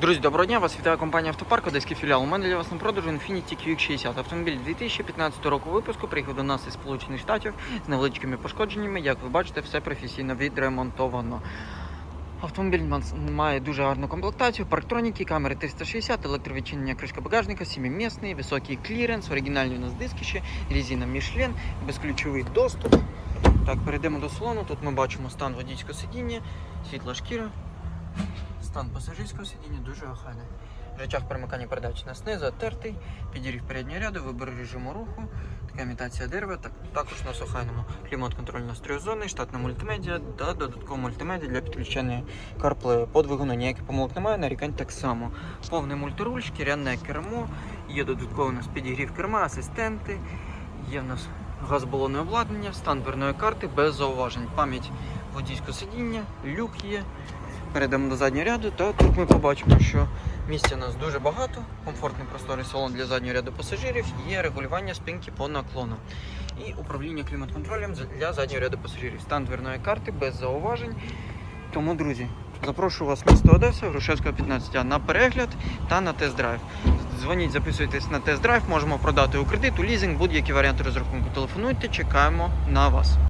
Друзі, доброго дня! Вас вітає компанія Автопарк, Одеський філіал. У мене для вас на продажу Infiniti QX60. Автомобіль 2015 року випуску приїхав до нас із Сполучених Штатів з невеличкими пошкодженнями. Як ви бачите, все професійно відремонтовано. Автомобіль має дуже гарну комплектацію, парктроніки, камери 360, електровідчинення кришка багажника, 7-місний, високий кліренс, оригінальні у нас диски ще, резина Michelin, безключовий доступ. Так, перейдемо до салону. Тут ми бачимо стан водійського сидіння, світла шкіра, Стан пасажирського сидіння дуже охайний. Речах перемикання передач на знизу, тертий, підігрів переднього ряду, вибір режиму руху, така імітація дерева, так, також на сухайному клімат-контроль настрою штатна мультимедіа та додаткова мультимедіа для підключення CarPlay. По двигуну ніяких помилок немає, нарікань так само. Повний мультируль, шкіряне кермо, є додатково у нас підігрів керма, асистенти, є в нас газбалонне обладнання, стан дверної карти без зауважень, пам'ять водійського сидіння, люк є. Перейдемо до заднього ряду, та тут ми побачимо, що місця у нас дуже багато, комфортний просторий салон для заднього ряду пасажирів, є регулювання спинки по наклону і управління клімат-контролем для заднього ряду пасажирів. Стан дверної карти без зауважень. Тому, друзі, запрошую вас місто Одеса, Грушевського 15 на перегляд та на тест-драйв. Дзвоніть, записуйтесь на тест-драйв, можемо продати у кредит, у лізинг, будь-які варіанти розрахунку. Телефонуйте, чекаємо на вас.